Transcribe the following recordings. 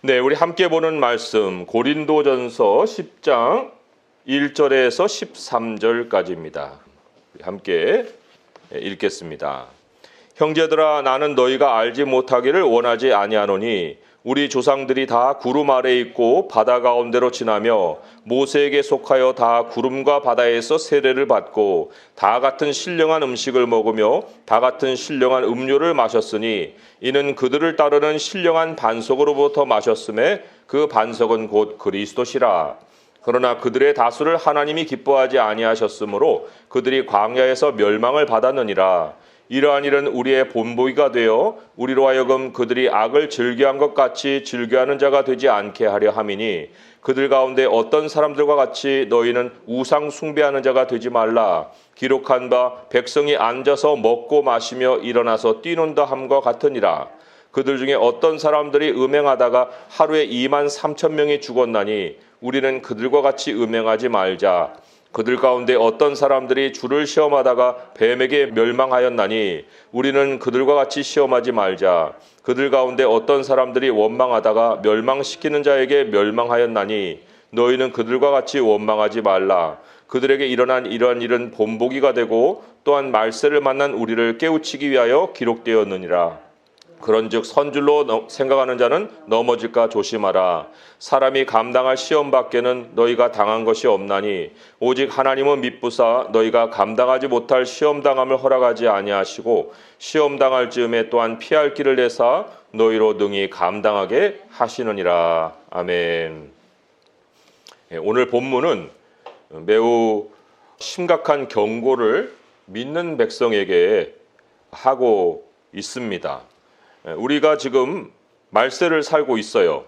네, 우리 함께 보는 말씀 고린도전서 10장 1절에서 13절까지입니다. 함께 읽겠습니다. 형제들아 나는 너희가 알지 못하기를 원하지 아니하노니 우리 조상들이 다 구름 아래 있고 바다 가운데로 지나며 모세에게 속하여 다 구름과 바다에서 세례를 받고 다 같은 신령한 음식을 먹으며 다 같은 신령한 음료를 마셨으니 이는 그들을 따르는 신령한 반석으로부터 마셨음에 그 반석은 곧 그리스도시라. 그러나 그들의 다수를 하나님이 기뻐하지 아니하셨으므로 그들이 광야에서 멸망을 받았느니라 이러한 일은 우리의 본보기가 되어 우리로 하여금 그들이 악을 즐겨한 것 같이 즐겨하는 자가 되지 않게 하려 함이니 그들 가운데 어떤 사람들과 같이 너희는 우상 숭배하는 자가 되지 말라. 기록한 바 백성이 앉아서 먹고 마시며 일어나서 뛰논다 함과 같으니라. 그들 중에 어떤 사람들이 음행하다가 하루에 2만 3천 명이 죽었나니 우리는 그들과 같이 음행하지 말자 그들 가운데 어떤 사람들이 주를 시험하다가 뱀에게 멸망하였나니 우리는 그들과 같이 시험하지 말자. 그들 가운데 어떤 사람들이 원망하다가 멸망시키는 자에게 멸망하였나니 너희는 그들과 같이 원망하지 말라. 그들에게 일어난 이러한 일은 본보기가 되고 또한 말세를 만난 우리를 깨우치기 위하여 기록되었느니라. 그런즉 선줄로 너- 생각하는 자는 넘어질까 조심하라. 사람이 감당할 시험 밖에는 너희가 당한 것이 없나니 오직 하나님은 믿부사 너희가 감당하지 못할 시험 당함을 허락하지 아니하시고 시험 당할 즈음에 또한 피할 길을 내사 너희로 능히 감당하게 하시느니라. 아멘. 예, 오늘 본문은 매우 심각한 경고를 믿는 백성에게 하고 있습니다. 예, 우리가 지금 말세를 살고 있어요.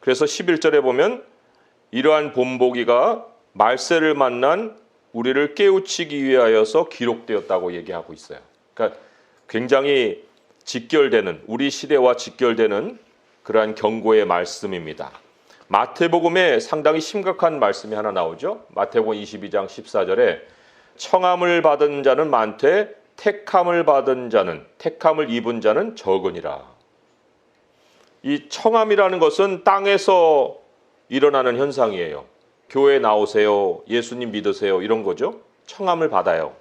그래서 11절에 보면 이러한 본보기가 말세를 만난 우리를 깨우치기 위하여서 기록되었다고 얘기하고 있어요. 그러니까 굉장히 직결되는 우리 시대와 직결되는 그러한 경고의 말씀입니다. 마태복음에 상당히 심각한 말씀이 하나 나오죠. 마태복음 22장 14절에 청함을 받은 자는 많되 택함을 받은 자는 택함을 입은 자는 적으니라. 이 청함이라는 것은 땅에서 일어나는 현상이에요. 교회 나오세요. 예수님 믿으세요. 이런 거죠. 청함을 받아요.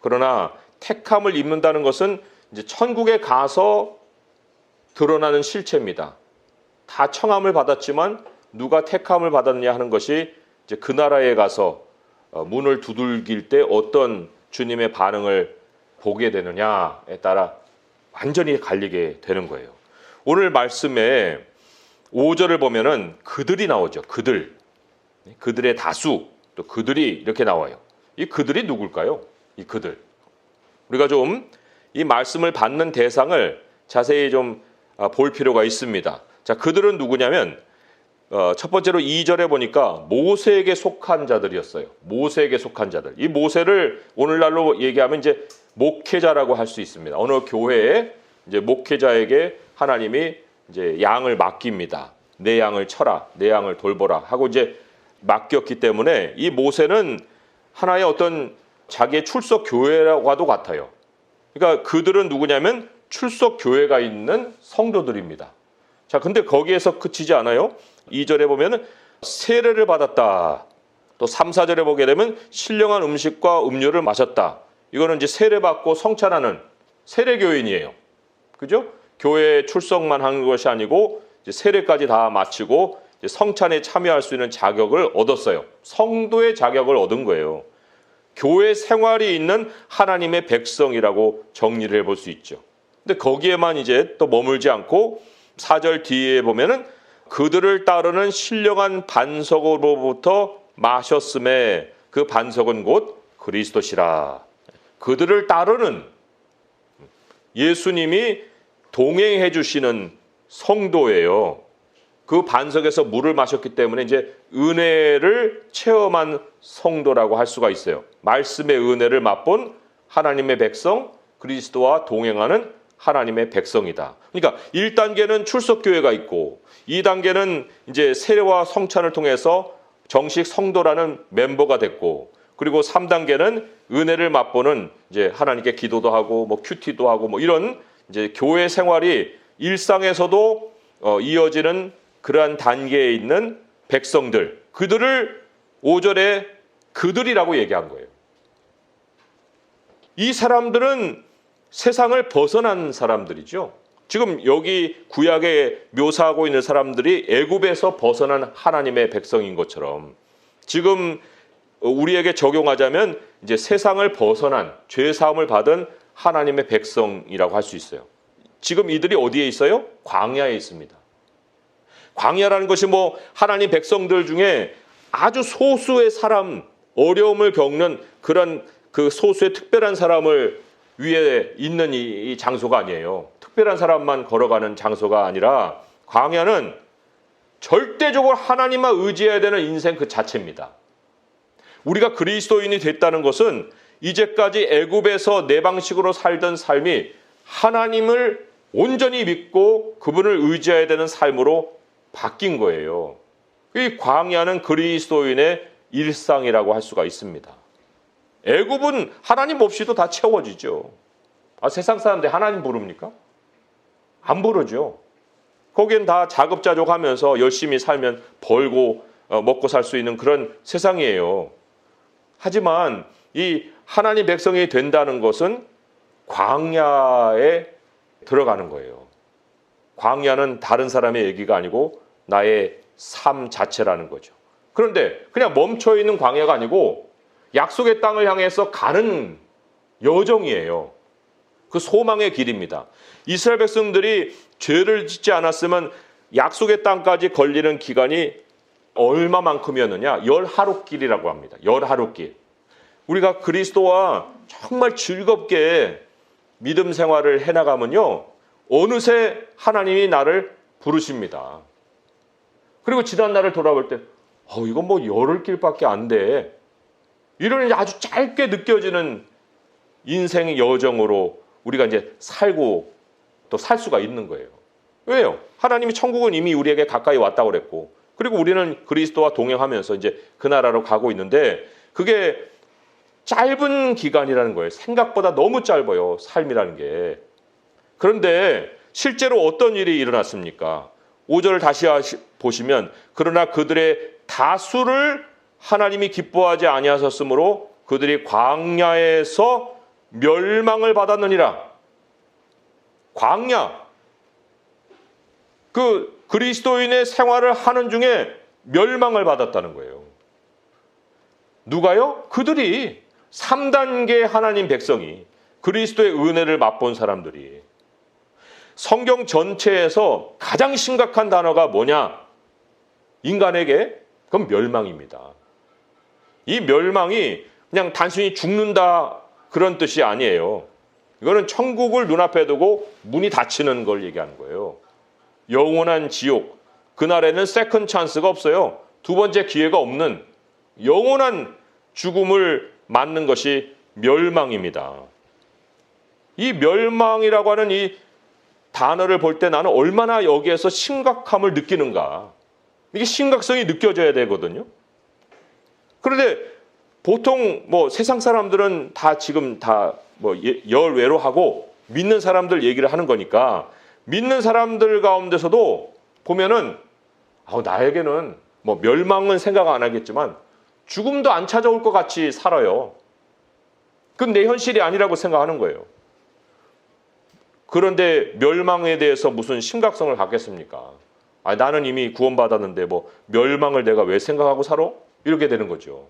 그러나 택함을 입는다는 것은 이제 천국에 가서 드러나는 실체입니다. 다 청함을 받았지만 누가 택함을 받았느냐 하는 것이 이제 그 나라에 가서 어, 문을 두들길 때 어떤 주님의 반응을 보게 되느냐에 따라 완전히 갈리게 되는 거예요. 오늘 말씀에 5절을 보면은 그들이 나오죠. 그들. 그들의 다수 또 그들이 이렇게 나와요. 이 그들이 누굴까요? 이 그들. 우리가 좀 이 말씀을 받는 대상을 자세히 좀 아, 볼 필요가 있습니다. 자, 그들은 누구냐면 어, 첫 번째로 2절에 보니까 모세에게 속한 자들이었어요. 모세에게 속한 자들. 이 모세를 오늘날로 얘기하면 이제 목회자라고 할 수 있습니다. 어느 교회에 이제 목회자에게 하나님이 이제 양을 맡깁니다. 내 양을 쳐라, 내 양을 돌보라 하고 이제 맡겼기 때문에 이 모세는 하나의 어떤 자기의 출석 교회와도 같아요. 그러니까 그들은 누구냐면 출석 교회가 있는 성도들입니다. 자, 근데 거기에서 그치지 않아요. 2절에 보면은 세례를 받았다. 또 3, 4절에 보게 되면 신령한 음식과 음료를 마셨다. 이거는 이제 세례받고 성찬하는 세례교인이에요. 그죠? 교회에 출석만 한 것이 아니고 세례까지 다 마치고 성찬에 참여할 수 있는 자격을 얻었어요. 성도의 자격을 얻은 거예요. 교회 생활이 있는 하나님의 백성이라고 정리를 해볼 수 있죠. 근데 거기에만 이제 또 머물지 않고 4절 뒤에 보면은 그들을 따르는 신령한 반석으로부터 마셨음에 그 반석은 곧 그리스도시라. 그들을 따르는 예수님이 동행해 주시는 성도예요. 그 반석에서 물을 마셨기 때문에 이제 은혜를 체험한 성도라고 할 수가 있어요. 말씀의 은혜를 맛본 하나님의 백성, 그리스도와 동행하는 하나님의 백성이다. 그러니까 1단계는 출석교회가 있고 2단계는 이제 세례와 성찬을 통해서 정식 성도라는 멤버가 됐고 그리고 3단계는 은혜를 맛보는 이제 하나님께 기도도 하고 뭐 큐티도 하고 뭐 이런 이제 교회 생활이 일상에서도 어, 이어지는 그러한 단계에 있는 백성들 그들을 5절에 그들이라고 얘기한 거예요. 이 사람들은 세상을 벗어난 사람들이죠. 지금 여기 구약에 묘사하고 있는 사람들이 애굽에서 벗어난 하나님의 백성인 것처럼 지금 우리에게 적용하자면 이제 세상을 벗어난 죄 사함을 받은 하나님의 백성이라고 할 수 있어요. 지금 이들이 어디에 있어요? 광야에 있습니다. 광야라는 것이 뭐 하나님 백성들 중에 아주 소수의 사람 어려움을 겪는 그런 그 소수의 특별한 사람을 위에 있는 이, 이 장소가 아니에요. 특별한 사람만 걸어가는 장소가 아니라 광야는 절대적으로 하나님만 의지해야 되는 인생 그 자체입니다. 우리가 그리스도인이 됐다는 것은 이제까지 애굽에서 내 방식으로 살던 삶이 하나님을 온전히 믿고 그분을 의지해야 되는 삶으로 바뀐 거예요. 이 광야는 그리스도인의 일상이라고 할 수가 있습니다. 애굽은 하나님 없이도 다 채워지죠. 아, 세상 사람들 하나님 부릅니까? 안 부르죠. 거기엔 다 자급자족하면서 열심히 살면 벌고 어, 먹고 살 수 있는 그런 세상이에요. 하지만 이 하나님 백성이 된다는 것은 광야에 들어가는 거예요. 광야는 다른 사람의 얘기가 아니고 나의 삶 자체라는 거죠. 그런데 그냥 멈춰 있는 광야가 아니고 약속의 땅을 향해서 가는 여정이에요. 그 소망의 길입니다. 이스라엘 백성들이 죄를 짓지 않았으면 약속의 땅까지 걸리는 기간이 얼마만큼이었느냐? 열 하루길이라고 합니다. 열 하루길. 우리가 그리스도와 정말 즐겁게 믿음 생활을 해나가면요. 어느새 하나님이 나를 부르십니다. 그리고 지난 날을 돌아볼 때, 어, 이건 뭐 열흘 길밖에 안 돼. 이런 아주 짧게 느껴지는 인생의 여정으로 우리가 이제 살고 또 살 수가 있는 거예요. 왜요? 하나님이 천국은 이미 우리에게 가까이 왔다고 그랬고, 그리고 우리는 그리스도와 동행하면서 이제 그 나라로 가고 있는데, 그게 짧은 기간이라는 거예요. 생각보다 너무 짧아요. 삶이라는 게. 그런데 실제로 어떤 일이 일어났습니까? 5절을 다시 보시면 그러나 그들의 다수를 하나님이 기뻐하지 아니하셨으므로 그들이 광야에서 멸망을 받았느니라. 광야. 그 그리스도인의 생활을 하는 중에 멸망을 받았다는 거예요. 누가요? 그들이 3단계 하나님 백성이 그리스도의 은혜를 맛본 사람들이 성경 전체에서 가장 심각한 단어가 뭐냐? 인간에게 그건 멸망입니다. 이 멸망이 그냥 단순히 죽는다 그런 뜻이 아니에요. 이거는 천국을 눈앞에 두고 문이 닫히는 걸 얘기하는 거예요. 영원한 지옥. 그날에는 세컨 찬스가 없어요. 두 번째 기회가 없는 영원한 죽음을 맞는 것이 멸망입니다. 이 멸망이라고 하는 이 단어를 볼 때 나는 얼마나 여기에서 심각함을 느끼는가. 이게 심각성이 느껴져야 되거든요. 그런데 보통 뭐 세상 사람들은 다 지금 다 뭐 열외로 하고 믿는 사람들 얘기를 하는 거니까 믿는 사람들 가운데서도 보면은 아 나에게는 뭐 멸망은 생각 안 하겠지만 죽음도 안 찾아올 것 같이 살아요. 그건 내 현실이 아니라고 생각하는 거예요. 그런데 멸망에 대해서 무슨 심각성을 갖겠습니까? 아, 나는 이미 구원받았는데 뭐 멸망을 내가 왜 생각하고 살아? 이렇게 되는 거죠.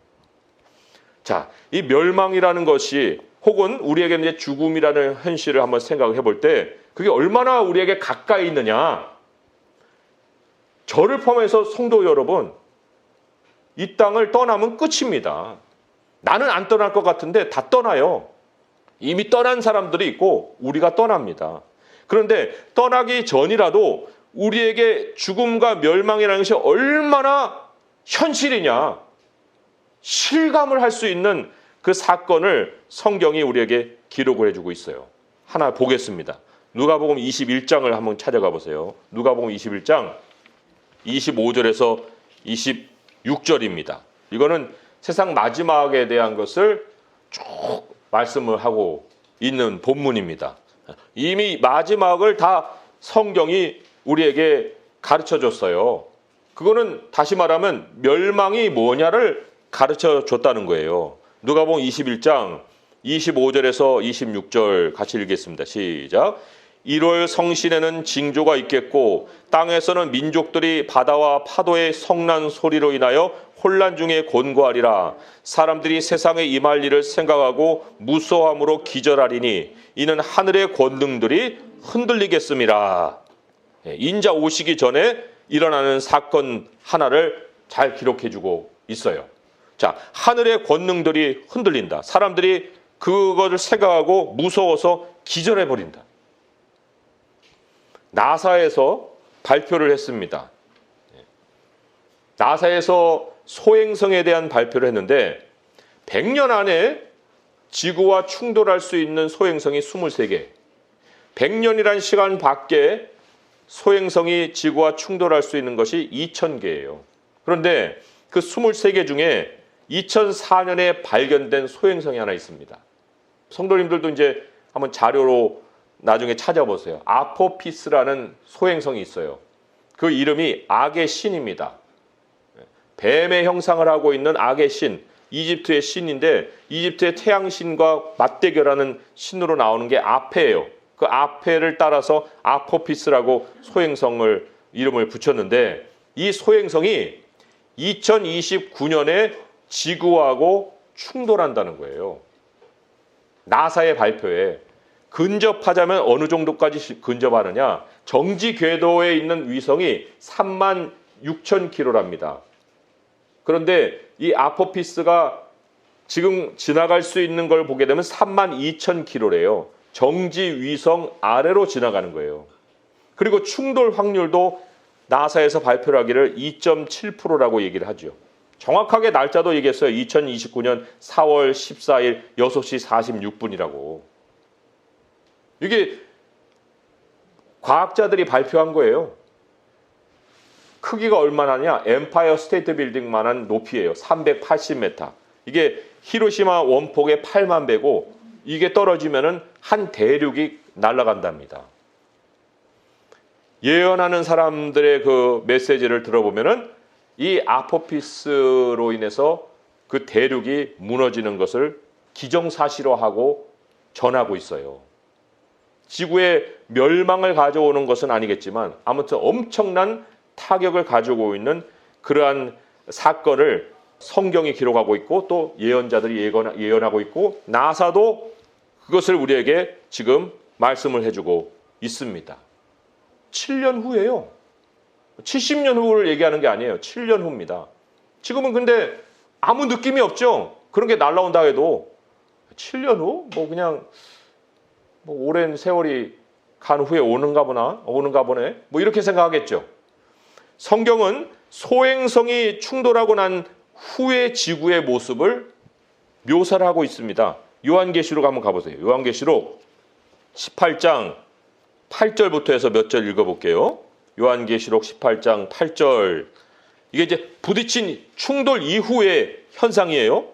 자, 이 멸망이라는 것이 혹은 우리에게 이제 죽음이라는 현실을 한번 생각해 볼 때 그게 얼마나 우리에게 가까이 있느냐. 저를 포함해서 성도 여러분, 이 땅을 떠나면 끝입니다. 나는 안 떠날 것 같은데 다 떠나요. 이미 떠난 사람들이 있고 우리가 떠납니다. 그런데 떠나기 전이라도 우리에게 죽음과 멸망이라는 것이 얼마나 현실이냐, 실감을 할 수 있는 그 사건을 성경이 우리에게 기록을 해주고 있어요. 하나 보겠습니다. 누가복음 21장을 한번 찾아가 보세요. 누가복음 21장 25절에서 26절입니다. 이거는 세상 마지막에 대한 것을 쭉 말씀을 하고 있는 본문입니다. 이미 마지막을 다 성경이 우리에게 가르쳐 줬어요. 그거는 다시 말하면 멸망이 뭐냐를 가르쳐 줬다는 거예요. 누가복음 21장 25절에서 26절 같이 읽겠습니다. 시작. 1월 성신에는 징조가 있겠고 땅에서는 민족들이 바다와 파도의 성난 소리로 인하여 혼란 중에 곤고하리라 사람들이 세상에 임할 일을 생각하고 무서함으로 기절하리니 이는 하늘의 권능들이 흔들리겠습니다. 예, 인자 오시기 전에 일어나는 사건 하나를 잘 기록해 주고 있어요. 자, 하늘의 권능들이 흔들린다. 사람들이 그것을 생각하고 무서워서 기절해 버린다. 나사에서 발표를 했습니다. 나사에서 소행성에 대한 발표를 했는데 100년 안에 지구와 충돌할 수 있는 소행성이 23개. 100년이란 시간 밖에 소행성이 지구와 충돌할 수 있는 것이 2000개예요. 그런데 그 23개 중에 2004년에 발견된 소행성이 하나 있습니다. 성도님들도 이제 한번 자료로 나중에 찾아보세요. 아포피스라는 소행성이 있어요. 그 이름이 악의 신입니다. 뱀의 형상을 하고 있는 악의 신, 이집트의 신인데 이집트의 태양신과 맞대결하는 신으로 나오는 게 아페예요. 그 아페를 따라서 아포피스라고 소행성을 이름을 붙였는데 이 소행성이 2029년에 지구하고 충돌한다는 거예요. 나사의 발표에 근접하자면 어느 정도까지 근접하느냐? 정지 궤도에 있는 위성이 3만 6천 킬로랍니다. 그런데 이 아포피스가 지금 지나갈 수 있는 걸 보게 되면 3만 2천 킬로래요. 정지 위성 아래로 지나가는 거예요. 그리고 충돌 확률도 나사에서 발표를 하기를 2.7%라고 얘기를 하죠. 정확하게 날짜도 얘기했어요. 2029년 4월 14일 6시 46분이라고. 이게 과학자들이 발표한 거예요. 크기가 얼마나냐? 엠파이어 스테이트 빌딩만한 높이예요. 380m. 이게 히로시마 원폭의 8만 배고 이게 떨어지면은 한 대륙이 날아간답니다. 예언하는 사람들의 그 메시지를 들어보면은 이 아포피스로 인해서 그 대륙이 무너지는 것을 기정사실화하고 전하고 있어요. 지구의 멸망을 가져오는 것은 아니겠지만 아무튼 엄청난 타격을 가지고 있는 그러한 사건을 성경이 기록하고 있고 또 예언자들이 예언, 예언하고 있고 나사도 그것을 우리에게 지금 말씀을 해주고 있습니다. 7년 후예요. 70년 후를 얘기하는 게 아니에요. 7년 후입니다. 지금은 근데 아무 느낌이 없죠. 그런 게 날라온다 해도 7년 후? 뭐 그냥 뭐 오랜 세월이 간 후에 오는가 보나 오는가 보네. 뭐 이렇게 생각하겠죠. 성경은 소행성이 충돌하고 난 후의 지구의 모습을 묘사를 하고 있습니다. 요한계시록 한번 가보세요. 요한계시록 18장 8절부터 해서 몇 절 읽어볼게요. 요한계시록 18장 8절. 이게 이제 부딪힌 충돌 이후의 현상이에요.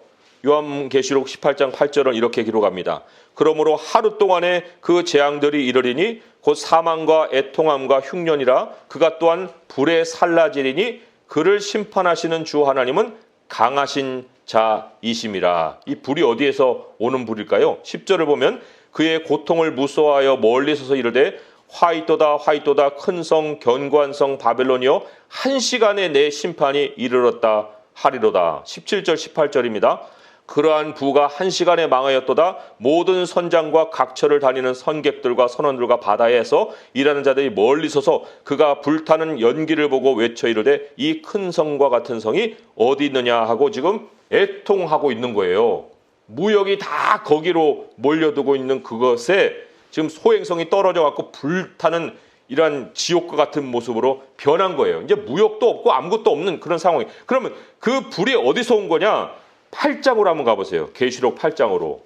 요한계시록 18장 8절은 이렇게 기록합니다. 그러므로 하루 동안에 그 재앙들이 이르리니 곧 사망과 애통함과 흉년이라 그가 또한 불에 살라지리니 그를 심판하시는 주 하나님은 강하신 자이심이라. 이 불이 어디에서 오는 불일까요? 10절을 보면 그의 고통을 무서워하여 멀리 서서 이르되 화이토다 화이토다 큰 성 견고한 성 바벨론이여 한 시간에 내 심판이 이르렀다 하리로다. 17절 18절입니다. 그러한 부가 한 시간에 망하였도다 모든 선장과 각처를 다니는 선객들과 선원들과 바다에서 일하는 자들이 멀리 서서 그가 불타는 연기를 보고 외쳐 이르되 이 큰 성과 같은 성이 어디 있느냐 하고 지금 애통하고 있는 거예요. 무역이 다 거기로 몰려두고 있는 그것에 지금 소행성이 떨어져 갖고 불타는 이러한 지옥과 같은 모습으로 변한 거예요. 이제 무역도 없고 아무것도 없는 그런 상황이. 그러면 그 불이 어디서 온 거냐? 8장으로 한번 가보세요. 계시록 8장으로.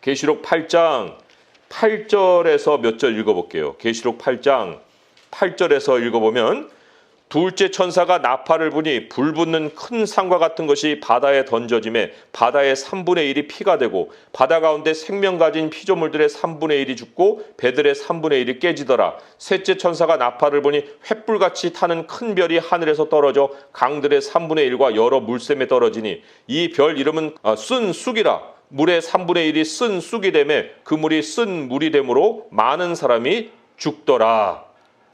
계시록 8장 8절에서 몇 절 읽어볼게요. 계시록 8장 8절에서 읽어보면 둘째 천사가 나팔을 부니 불 붙는 큰 산과 같은 것이 바다에 던져짐에 바다의 3분의 1이 피가 되고 바다 가운데 생명 가진 피조물들의 3분의 1이 죽고 배들의 3분의 1이 깨지더라. 셋째 천사가 나팔을 부니 횃불같이 타는 큰 별이 하늘에서 떨어져 강들의 3분의 1과 여러 물샘에 떨어지니 이 별 이름은 어, 쓴 쑥이라. 물의 3분의 1이 쓴 쑥이 되매 그 물이 쓴 물이 되므로 많은 사람이 죽더라.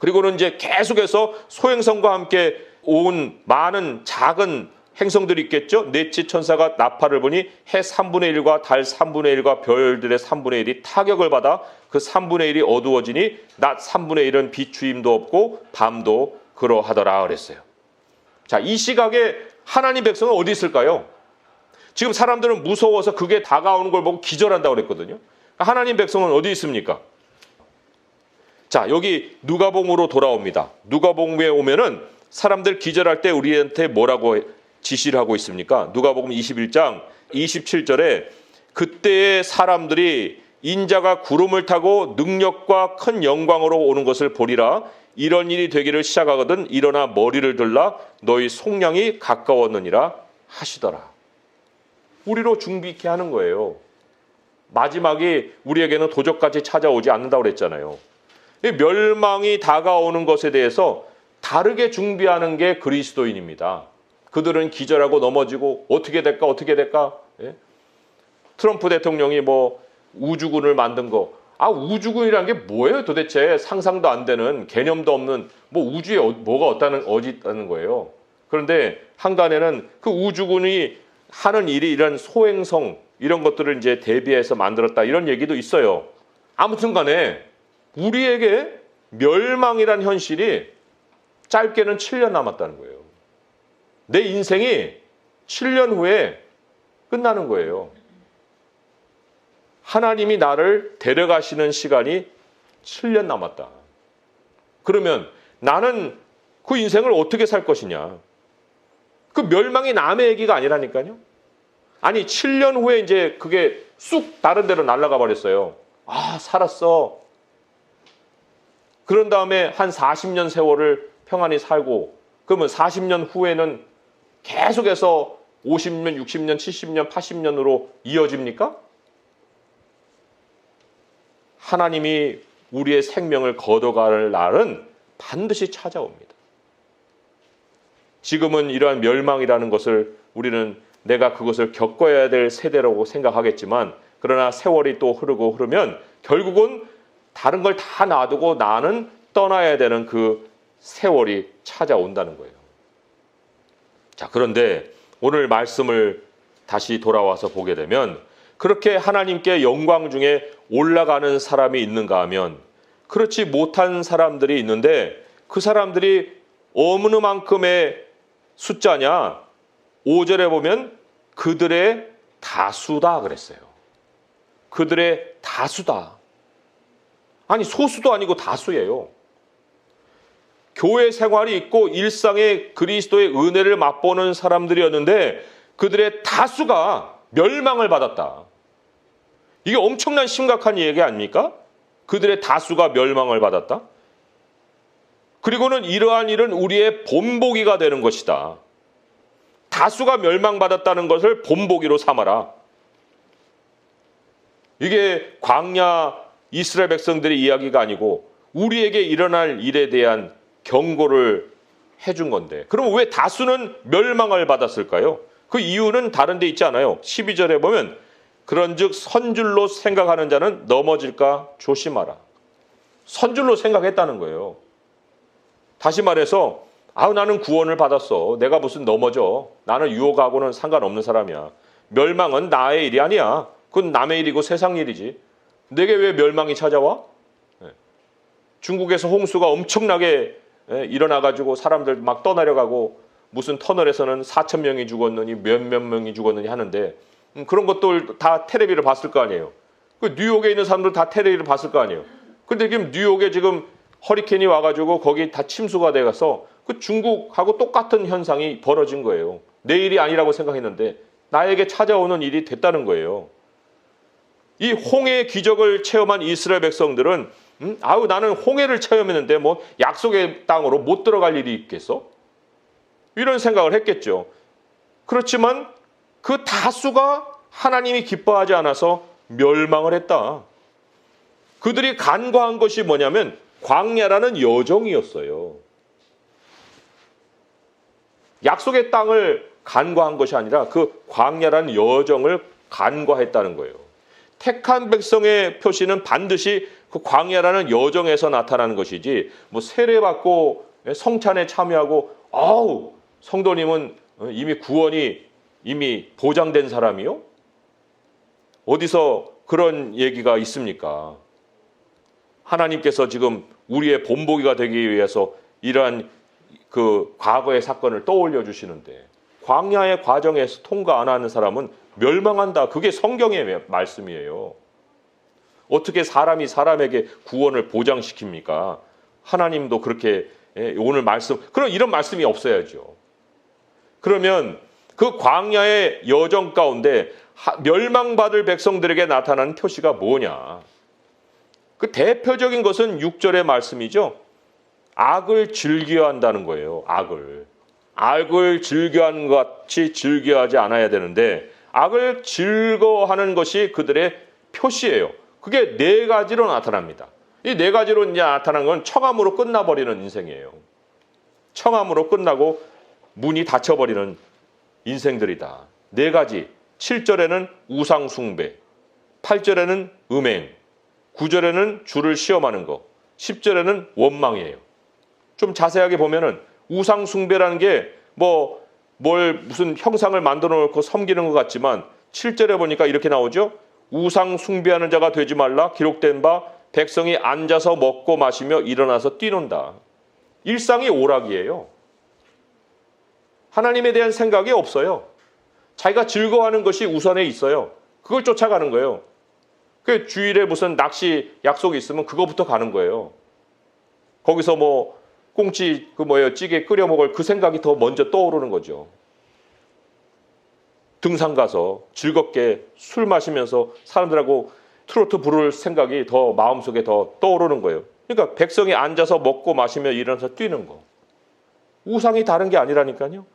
그리고는 이제 계속해서 소행성과 함께 온 많은 작은 행성들이 있겠죠. 넷째 천사가 나팔을 보니 해 3분의 1과 달 3분의 1과 별들의 3분의 1이 타격을 받아 그 3분의 1이 어두워지니 낮 3분의 1은 비추임도 없고 밤도 그러하더라 그랬어요. 자, 이 시각에 하나님 백성은 어디 있을까요? 지금 사람들은 무서워서 그게 다가오는 걸 보고 기절한다고 그랬거든요. 하나님 백성은 어디 있습니까? 자, 여기 누가복음으로 돌아옵니다. 누가복음에 오면은 사람들 기절할 때 우리한테 뭐라고 지시를 하고 있습니까? 누가복음 21장 27절에 그때의 사람들이 인자가 구름을 타고 능력과 큰 영광으로 오는 것을 보리라. 이런 일이 되기를 시작하거든 일어나 머리를 들라 너희 속량이 가까웠느니라 하시더라. 우리로 준비케 하는 거예요. 마지막이 우리에게는 도적까지 찾아오지 않는다고 그랬잖아요. 이 멸망이 다가오는 것에 대해서 다르게 준비하는 게 그리스도인입니다. 그들은 기절하고 넘어지고 어떻게 될까 어떻게 될까? 예? 트럼프 대통령이 뭐 우주군을 만든 거. 아 우주군이라는 게 뭐예요 도대체 상상도 안 되는 개념도 없는 뭐 우주에 어- 뭐가 어다는 어디 있다는 거예요. 그런데 한간에는 그 우주군이 하는 일이 이런 소행성 이런 것들을 이제 대비해서 만들었다 이런 얘기도 있어요. 아무튼 간에 우리에게 멸망이란 현실이 짧게는 7년 남았다는 거예요. 내 인생이 7년 후에 끝나는 거예요. 하나님이 나를 데려가시는 시간이 7년 남았다. 그러면 나는 그 인생을 어떻게 살 것이냐? 그 멸망이 남의 얘기가 아니라니까요. 아니 7년 후에 이제 그게 쑥 다른 데로 날아가 버렸어요. 아 살았어. 그런 다음에 한 40년 세월을 평안히 살고 그러면 40년 후에는 계속해서 50년, 60년, 70년, 80년으로 이어집니까? 하나님이 우리의 생명을 거둬갈 날은 반드시 찾아옵니다. 지금은 이러한 멸망이라는 것을 우리는 내가 그것을 겪어야 될 세대라고 생각하겠지만 그러나 세월이 또 흐르고 흐르면 결국은 다른 걸 다 놔두고 나는 떠나야 되는 그 세월이 찾아온다는 거예요. 자, 그런데 오늘 말씀을 다시 돌아와서 보게 되면 그렇게 하나님께 영광 중에 올라가는 사람이 있는가 하면 그렇지 못한 사람들이 있는데 그 사람들이 어느 만큼의 숫자냐? 5절에 보면 그들의 다수다 그랬어요. 그들의 다수다. 아니 소수도 아니고 다수예요. 교회 생활이 있고 일상의 그리스도의 은혜를 맛보는 사람들이었는데 그들의 다수가 멸망을 받았다. 이게 엄청난 심각한 얘기 아닙니까? 그들의 다수가 멸망을 받았다. 그리고는 이러한 일은 우리의 본보기가 되는 것이다. 다수가 멸망받았다는 것을 본보기로 삼아라. 이게 광야 이스라엘 백성들의 이야기가 아니고 우리에게 일어날 일에 대한 경고를 해준 건데 그럼 왜 다수는 멸망을 받았을까요? 그 이유는 다른 데 있지 않아요. 12절에 보면 그런즉 선줄로 생각하는 자는 넘어질까 조심하라. 선줄로 생각했다는 거예요. 다시 말해서 아 나는 구원을 받았어. 내가 무슨 넘어져. 나는 유혹하고는 상관없는 사람이야. 멸망은 나의 일이 아니야. 그건 남의 일이고 세상 일이지. 내게 왜 멸망이 찾아와? 예. 중국에서 홍수가 엄청나게 예, 일어나가지고 사람들 막 떠나려가고 무슨 터널에서는 4천 명이 죽었느니 몇몇 명이 죽었느니 하는데 음, 그런 것들 다 텔레비를 봤을 거 아니에요. 그 뉴욕에 있는 사람들 다 텔레비를 봤을 거 아니에요. 근데 지금 뉴욕에 지금 허리케인이 와가지고 거기 다 침수가 돼가서 그 중국하고 똑같은 현상이 벌어진 거예요. 내 일이 아니라고 생각했는데 나에게 찾아오는 일이 됐다는 거예요. 이 홍해의 기적을 체험한 이스라엘 백성들은 음? 아우 나는 홍해를 체험했는데 뭐 약속의 땅으로 못 들어갈 일이 있겠어? 이런 생각을 했겠죠. 그렇지만 그 다수가 하나님이 기뻐하지 않아서 멸망을 했다. 그들이 간과한 것이 뭐냐면 광야라는 여정이었어요. 약속의 땅을 간과한 것이 아니라 그 광야라는 여정을 간과했다는 거예요. 택한 백성의 표시는 반드시 그 광야라는 여정에서 나타나는 것이지 뭐 세례받고 성찬에 참여하고 아우 성도님은 이미 구원이 이미 보장된 사람이요? 어디서 그런 얘기가 있습니까? 하나님께서 지금 우리의 본보기가 되기 위해서 이러한 그 과거의 사건을 떠올려 주시는데 광야의 과정에서 통과 안 하는 사람은 멸망한다. 그게 성경의 말씀이에요. 어떻게 사람이 사람에게 구원을 보장시킵니까? 하나님도 그렇게 예, 오늘 말씀 그런 이런 말씀이 없어야죠. 그러면 그 광야의 여정 가운데 멸망받을 백성들에게 나타나는 표시가 뭐냐? 그 대표적인 것은 6절의 말씀이죠. 악을 즐겨 한다는 거예요. 악을. 악을 즐겨 하는 것 같이 즐겨 하지 않아야 되는데 악을 즐거워하는 것이 그들의 표시예요. 그게 네 가지로 나타납니다. 이 네 가지로 이제 나타난 건 청함으로 끝나버리는 인생이에요. 청함으로 끝나고 문이 닫혀버리는 인생들이다. 네 가지. 7절에는 우상숭배, 8절에는 음행, 9절에는 주를 시험하는 거, 10절에는 원망이에요. 좀 자세하게 보면은 우상숭배라는 게 뭐 뭘 무슨 형상을 만들어 놓고 섬기는 것 같지만 7절에 보니까 이렇게 나오죠. 우상 숭배하는 자가 되지 말라 기록된 바 백성이 앉아서 먹고 마시며 일어나서 뛰는다. 일상이 오락이에요. 하나님에 대한 생각이 없어요. 자기가 즐거워하는 것이 우선에 있어요. 그걸 쫓아가는 거예요. 그 주일에 무슨 낚시 약속이 있으면 그거부터 가는 거예요. 거기서 뭐 꽁치 그 뭐예요 찌개 끓여 먹을 그 생각이 더 먼저 떠오르는 거죠. 등산 가서 즐겁게 술 마시면서 사람들하고 트로트 부를 생각이 더 마음속에 더 떠오르는 거예요. 그러니까 백성이 앉아서 먹고 마시며 일어나서 뛰는 거. 우상이 다른 게 아니라니까요.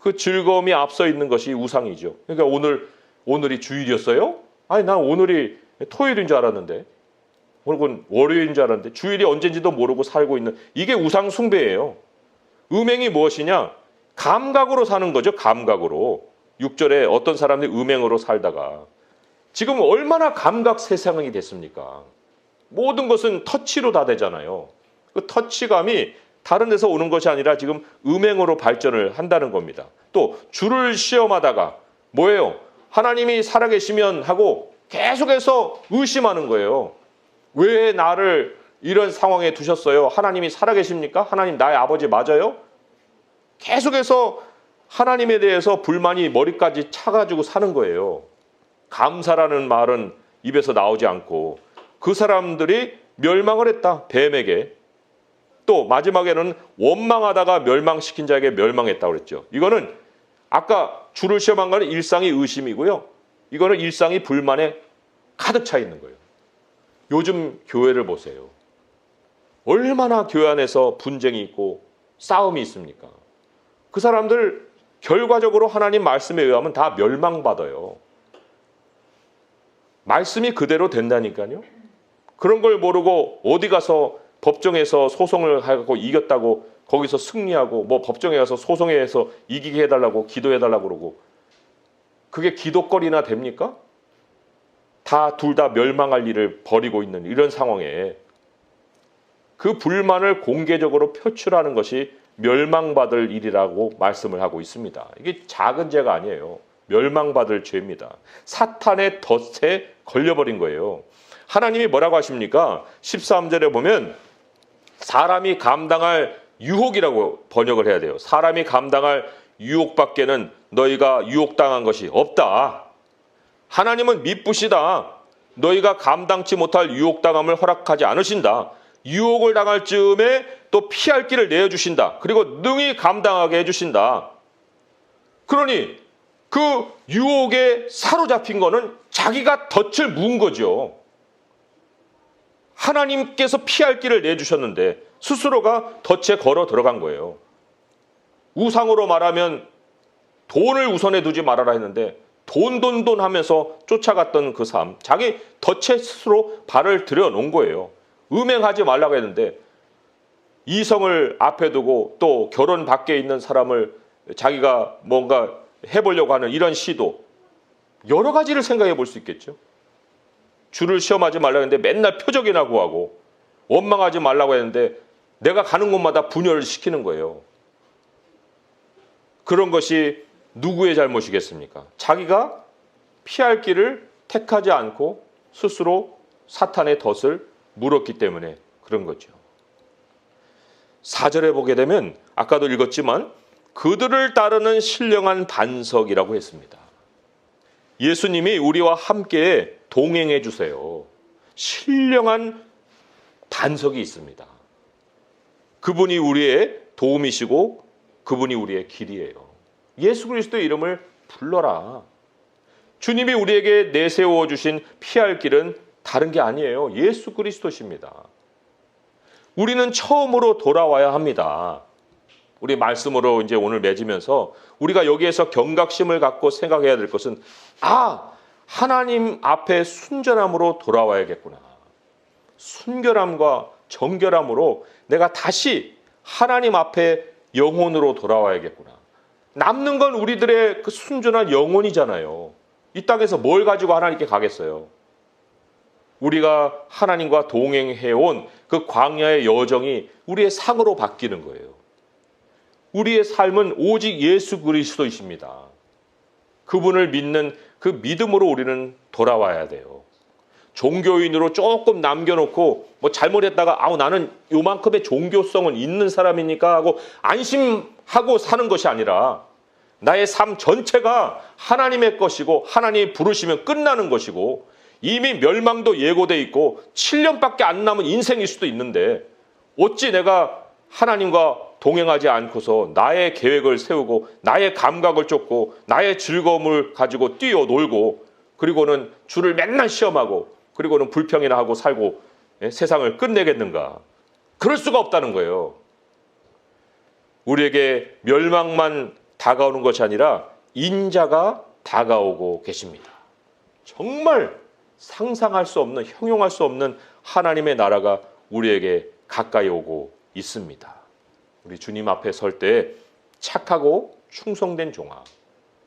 그 즐거움이 앞서 있는 것이 우상이죠. 그러니까 오늘 오늘이 주일이었어요? 아니 난 오늘이 토요일인 줄 알았는데 혹은 월요일인 줄 알았는데 주일이 언젠지도 모르고 살고 있는 이게 우상 숭배예요. 음행이 무엇이냐? 감각으로 사는 거죠. 감각으로. 6절에 어떤 사람들이 음행으로 살다가 지금 얼마나 감각 세상이 됐습니까? 모든 것은 터치로 다 되잖아요. 그 터치감이 다른 데서 오는 것이 아니라 지금 음행으로 발전을 한다는 겁니다. 또 주를 시험하다가 뭐예요? 하나님이 살아계시면 하고 계속해서 의심하는 거예요. 왜 나를 이런 상황에 두셨어요? 하나님이 살아계십니까? 하나님 나의 아버지 맞아요? 계속해서 하나님에 대해서 불만이 머리까지 차가지고 사는 거예요. 감사라는 말은 입에서 나오지 않고 그 사람들이 멸망을 했다. 뱀에게. 또 마지막에는 원망하다가 멸망시킨 자에게 멸망했다고 그랬죠. 이거는 아까 주를 시험한 거는 일상이 의심이고요. 이거는 일상이 불만에 가득 차 있는 거예요. 요즘 교회를 보세요. 얼마나 교회 안에서 분쟁이 있고 싸움이 있습니까? 그 사람들 결과적으로 하나님 말씀에 의하면 다 멸망받아요. 말씀이 그대로 된다니까요. 그런 걸 모르고 어디 가서 법정에서 소송을 하고 이겼다고 거기서 승리하고 뭐 법정에 가서 소송에서 이기게 해달라고 기도해달라고 그러고 그게 기도거리나 됩니까? 다 둘 다 멸망할 일을 벌이고 있는 이런 상황에 그 불만을 공개적으로 표출하는 것이 멸망받을 일이라고 말씀을 하고 있습니다. 이게 작은 죄가 아니에요. 멸망받을 죄입니다. 사탄의 덫에 걸려버린 거예요. 하나님이 뭐라고 하십니까? 13절에 보면 사람이 감당할 유혹이라고 번역을 해야 돼요. 사람이 감당할 유혹밖에는 너희가 유혹당한 것이 없다. 하나님은 미쁘시다. 너희가 감당치 못할 유혹당함을 허락하지 않으신다. 유혹을 당할 즈음에 또 피할 길을 내어주신다. 그리고 능히 감당하게 해주신다. 그러니 그 유혹에 사로잡힌 거는 자기가 덫을 문 거죠. 하나님께서 피할 길을 내주셨는데 스스로가 덫에 걸어 들어간 거예요. 우상으로 말하면 돈을 우선해 두지 말아라 했는데 돈, 돈, 돈 하면서 쫓아갔던 그 삶, 자기 덫에 스스로 발을 들여놓은 거예요. 음행하지 말라고 했는데 이성을 앞에 두고 또 결혼 밖에 있는 사람을 자기가 뭔가 해보려고 하는 이런 시도 여러 가지를 생각해 볼 수 있겠죠. 줄을 시험하지 말라고 했는데 맨날 표적이나 구하고 원망하지 말라고 했는데 내가 가는 곳마다 분열을 시키는 거예요. 그런 것이 누구의 잘못이겠습니까? 자기가 피할 길을 택하지 않고 스스로 사탄의 덫을 물었기 때문에 그런 거죠. 사절에 보게 되면 아까도 읽었지만 그들을 따르는 신령한 반석이라고 했습니다. 예수님이 우리와 함께 동행해 주세요. 신령한 반석이 있습니다. 그분이 우리의 도움이시고 그분이 우리의 길이에요. 예수 그리스도의 이름을 불러라. 주님이 우리에게 내세워 주신 피할 길은 다른 게 아니에요. 예수 그리스도십니다. 우리는 처음으로 돌아와야 합니다. 우리 말씀으로 이제 오늘 맺으면서 우리가 여기에서 경각심을 갖고 생각해야 될 것은 아, 하나님 앞에 순전함으로 돌아와야겠구나. 순결함과 정결함으로 내가 다시 하나님 앞에 영혼으로 돌아와야겠구나. 남는 건 우리들의 그 순전한 영혼이잖아요. 이 땅에서 뭘 가지고 하나님께 가겠어요? 우리가 하나님과 동행해온 그 광야의 여정이 우리의 상으로 바뀌는 거예요. 우리의 삶은 오직 예수 그리스도이십니다. 그분을 믿는 그 믿음으로 우리는 돌아와야 돼요. 종교인으로 조금 남겨놓고 뭐 잘못했다가 아우 나는 요만큼의 종교성은 있는 사람이니까 하고 안심하고 사는 것이 아니라 나의 삶 전체가 하나님의 것이고 하나님이 부르시면 끝나는 것이고 이미 멸망도 예고돼 있고 7년밖에 안 남은 인생일 수도 있는데 어찌 내가 하나님과 동행하지 않고서 나의 계획을 세우고 나의 감각을 쫓고 나의 즐거움을 가지고 뛰어놀고 그리고는 주를 맨날 시험하고 그리고는 불평이나 하고 살고 예, 세상을 끝내겠는가? 그럴 수가 없다는 거예요. 우리에게 멸망만 다가오는 것이 아니라 인자가 다가오고 계십니다. 정말 상상할 수 없는 형용할 수 없는 하나님의 나라가 우리에게 가까이 오고 있습니다. 우리 주님 앞에 설 때 착하고 충성된 종아,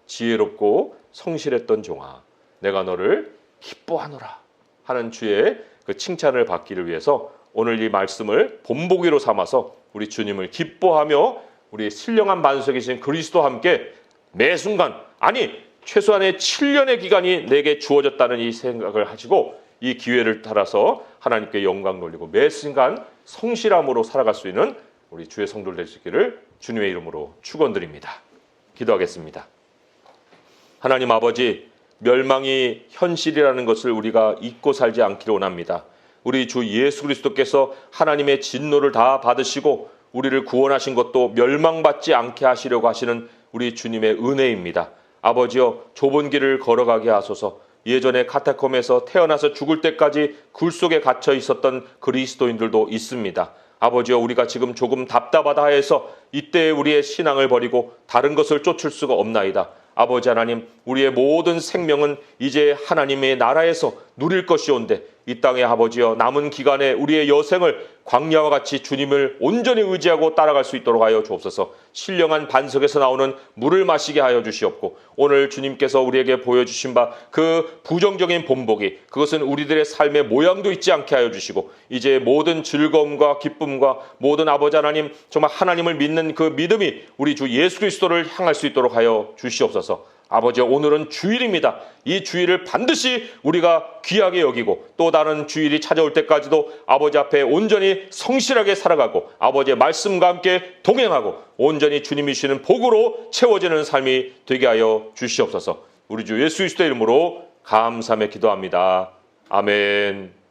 지혜롭고 성실했던 종아, 내가 너를 기뻐하노라 하는 주의 그 칭찬을 받기를 위해서 오늘 이 말씀을 본보기로 삼아서 우리 주님을 기뻐하며 우리 신령한 반석이신 그리스도와 함께 매 순간 아니 최소한의 7년의 기간이 내게 주어졌다는 이 생각을 하시고 이 기회를 따라서 하나님께 영광 돌리고 매 순간 성실함으로 살아갈 수 있는 우리 주의 성도들 있기를 주님의 이름으로 축원드립니다. 기도하겠습니다. 하나님 아버지 멸망이 현실이라는 것을 우리가 잊고 살지 않기를 원합니다. 우리 주 예수 그리스도께서 하나님의 진노를 다 받으시고 우리를 구원하신 것도 멸망받지 않게 하시려고 하시는 우리 주님의 은혜입니다. 아버지여 좁은 길을 걸어가게 하소서. 예전에 카타콤에서 태어나서 죽을 때까지 굴 속에 갇혀 있었던 그리스도인들도 있습니다. 아버지여 우리가 지금 조금 답답하다 해서 이때 우리의 신앙을 버리고 다른 것을 쫓을 수가 없나이다. 아버지 하나님, 우리의 모든 생명은 이제 하나님의 나라에서 누릴 것이온데 이 땅의 아버지여 남은 기간에 우리의 여생을 광야와 같이 주님을 온전히 의지하고 따라갈 수 있도록 하여 주옵소서. 신령한 반석에서 나오는 물을 마시게 하여 주시옵고 오늘 주님께서 우리에게 보여주신 바 그 부정적인 본보기 그것은 우리들의 삶의 모양도 있지 않게 하여 주시고 이제 모든 즐거움과 기쁨과 모든 아버지 하나님 정말 하나님을 믿는 그 믿음이 우리 주 예수 그리스도를 향할 수 있도록 하여 주시옵소서. 아버지 오늘은 주일입니다. 이 주일을 반드시 우리가 귀하게 여기고 또 다른 주일이 찾아올 때까지도 아버지 앞에 온전히 성실하게 살아가고 아버지의 말씀과 함께 동행하고 온전히 주님이 주시는 복으로 채워지는 삶이 되게 하여 주시옵소서. 우리 주 예수 그리스도의 이름으로 감사하며 기도합니다. 아멘.